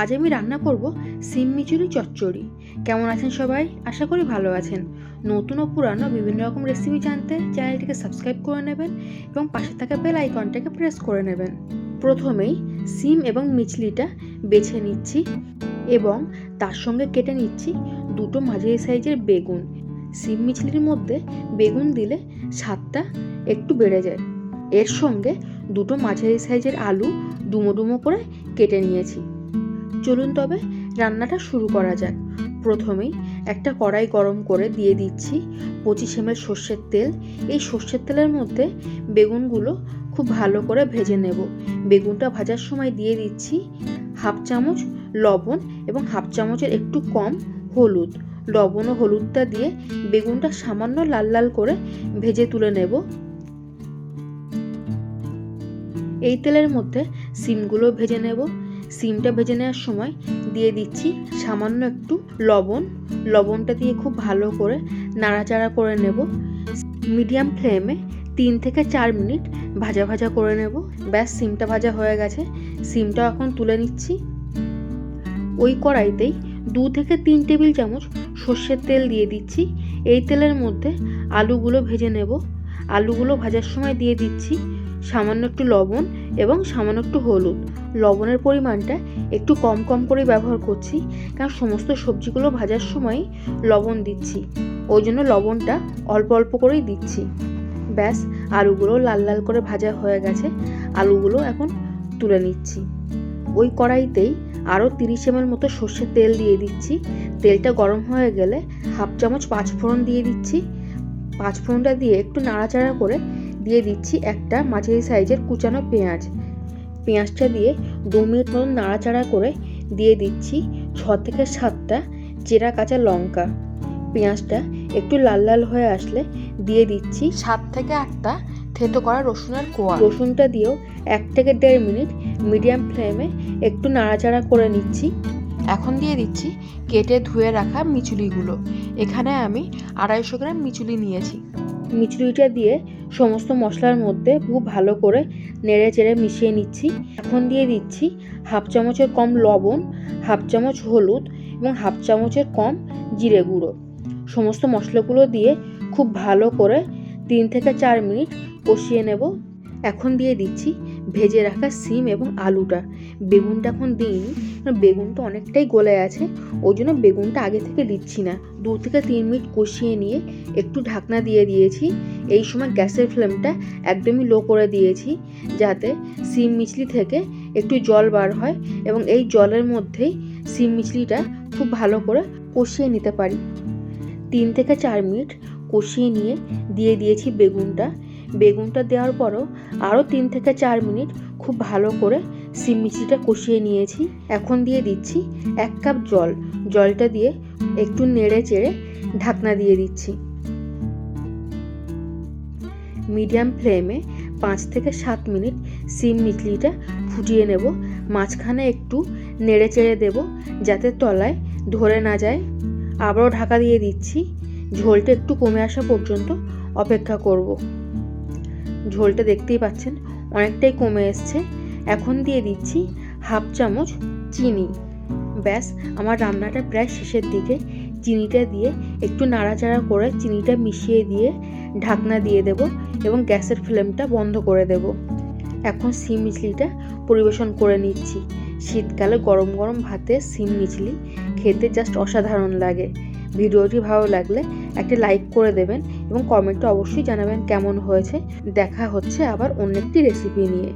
আজ আমি রান্না করব সিম মিচুরি চচ্চড়ি। কেমন আছেন সবাই? আশা করি ভালো আছেন। নতুন ও পুরানো বিভিন্ন রকম রেসিপি জানতে চ্যানেলটিকে সাবস্ক্রাইব করে নেবেন এবং পাশে থাকা বেল আইকনটাকে প্রেস করে নেবেন। প্রথমেই সিম এবং মিচলিটা বেছে নিচ্ছি এবং তার সঙ্গে কেটে নিচ্ছি দুটো মাঝারি সাইজের বেগুন। সিম মিচলির মধ্যে বেগুন দিলে স্বাদটা একটু বেড়ে যায়। এর সঙ্গে দুটো মাঝারি সাইজের আলু ডুমো ডুমো করে কেটে নিয়েছি। চলুন তবে রান্নাটা শুরু করা যাক। প্রথমেই একটা কড়াই গরম করে দিয়ে দিচ্ছি পঁচিশ এমএল সর্ষের তেল। এই সর্ষের তেলের মধ্যে বেগুনগুলো খুব ভালো করে ভেজে নেব। বেগুনটা ভাজার সময় দিয়ে দিচ্ছি হাফ চামচ লবণ এবং হাফ চামচের একটু কম হলুদ। লবণ ও হলুদটা দিয়ে বেগুনটা সামান্য লাল লাল করে ভেজে তুলে নেব। এই তেলের মধ্যে সিমগুলো ভেজে নেব। সিমটা ভেজে নেওয়ার সময় দিয়ে দিচ্ছি সামান্য একটু লবণ। লবণটা দিয়ে খুব ভালো করে নাড়াচাড়া করে নেব। মিডিয়াম ফ্লেমে তিন থেকে চার মিনিট ভাজা ভাজা করে নেব। ব্যাস, সিমটা ভাজা হয়ে গেছে। সিমটা এখন তুলে নিচ্ছি। ওই কড়াইতেই দু থেকে তিন টেবিল চামচ সর্ষের তেল দিয়ে দিচ্ছি। এই তেলের মধ্যে আলুগুলো ভেজে নেব। আলুগুলো ভাজার সময় দিয়ে দিচ্ছি সামান্য একটু লবণ এবং সামান্য একটু হলুদ। লবণের পরিমাণটা একটু কম কম করে ব্যবহার করছি, কারণ সমস্ত সবজিগুলো ভাজার সময় লবণ দিচ্ছি। ওই জন্য লবণটা অল্প অল্প করেই দিচ্ছি। ব্যাস, আলুগুলো লাল লাল করে ভাজা হয়ে গেছে। আলুগুলো এখন তুলে নিচ্ছি। ওই কড়াইতেই আরও তিরিশ এমএল মতো সর্ষের তেল দিয়ে দিচ্ছি। তেলটা গরম হয়ে গেলে হাফ চামচ পাঁচ পাঁচফোড়ন দিয়ে দিচ্ছি। পাঁচ পাঁচফোড়নটা দিয়ে একটু নাড়াচাড়া করে দিয়ে দিচ্ছি একটা মাঝারি সাইজের কুচানো পেঁয়াজ। পেঁয়াজটা দিয়ে দু মিনিট মতন নাড়াচাড়া করে দিয়ে দিচ্ছি ছ থেকে সাতটা চেরা কাঁচা লঙ্কা। পেঁয়াজটা একটু লাল লাল হয়ে আসলে দিয়ে দিচ্ছি সাত থেকে আটটা থেতো করা রসুনের কোয়া। রসুনটা দিয়েও এক থেকে দেড় মিনিট মিডিয়াম ফ্লেমে একটু নাড়াচাড়া করে নিচ্ছি। এখন দিয়ে দিচ্ছি কেটে ধুয়ে রাখা মিচুলিগুলো এখানে আমি আড়াইশো গ্রাম মিচুলি নিয়েছি। মিচুলিটা দিয়ে সমস্ত মশলার মধ্যে খুব ভালো করে নেড়ে চেড়ে মিশিয়ে নিচ্ছি। এখন দিয়ে দিচ্ছি হাফ চামচের কম লবণ, হাফ চামচ হলুদ এবং হাফ চামচের কম জিরে গুঁড়ো। সমস্ত মশলাগুলো দিয়ে খুব ভালো করে তিন থেকে চার মিনিট কষিয়ে নেব। এখন দিয়ে দিচ্ছি ভেজে রাখা সিম এবং আলুটা। বেগুনটা এখন দিইনি বেগুনটা অনেকটাই গলে আছে, ওই জন্য বেগুনটা আগে থেকে দিচ্ছি না। দু থেকে তিন মিনিট কষিয়ে নিয়ে একটু ঢাকনা দিয়ে দিয়েছি। এই সময় গ্যাসের ফ্লেমটা একদমই লো করে দিয়েছি, যাতে সিম মিচলি থেকে একটু জল বার হয় এবং এই জলের মধ্যেই সিম মিচলিটা খুব ভালো করে কষিয়ে নিতে পারি। তিন থেকে চার মিনিট কষিয়ে নিয়ে দিয়ে দিয়েছি বেগুনটা। বেগুনটা দেওয়ার পরও আরও তিন থেকে চার মিনিট খুব ভালো করে সিম মিষ্টিটা কষিয়ে নিয়েছি। এখন দিয়ে দিচ্ছি এক কাপ জল। জলটা দিয়ে একটু নেড়ে চেড়ে ঢাকনা দিয়ে দিচ্ছি। মিডিয়াম ফ্লেমে পাঁচ থেকে সাত মিনিট সিম মিচলিটা ফুটিয়ে নেব। মাঝখানে একটু নেড়ে চেড়ে দেব যাতে তলায় ধরে না যায়। আবারও ঢাকা দিয়ে দিচ্ছি। ঝোলটা একটু কমে আসা পর্যন্ত অপেক্ষা করব। ঝোলটা দেখতেই পাচ্ছেন, অনেকটাই কমে এসছে। এখন দিয়ে দিচ্ছি হাফ চামচ চিনি। ব্যাস, আমার রান্নাটা প্রায় শেষের দিকে। চিনিটা দিয়ে একটু নাড়াচাড়া করে চিনিটা মিশিয়ে দিয়ে ঢাকনা দিয়ে দেব এবং গ্যাসের ফ্লেমটা বন্ধ করে দেব। এখন সিম মিচলিটা পরিবেশন করে নিচ্ছি। শীতকালে গরম গরম ভাতে সিম মিচলি খেতে জাস্ট অসাধারণ লাগে। ভিডিওটি ভালো লাগলে একটি লাইক করে দেবেন এবং কমেন্টে অবশ্যই জানাবেন কেমন হয়েছে। দেখা হচ্ছে আবার অন্য একটি রেসিপি নিয়ে।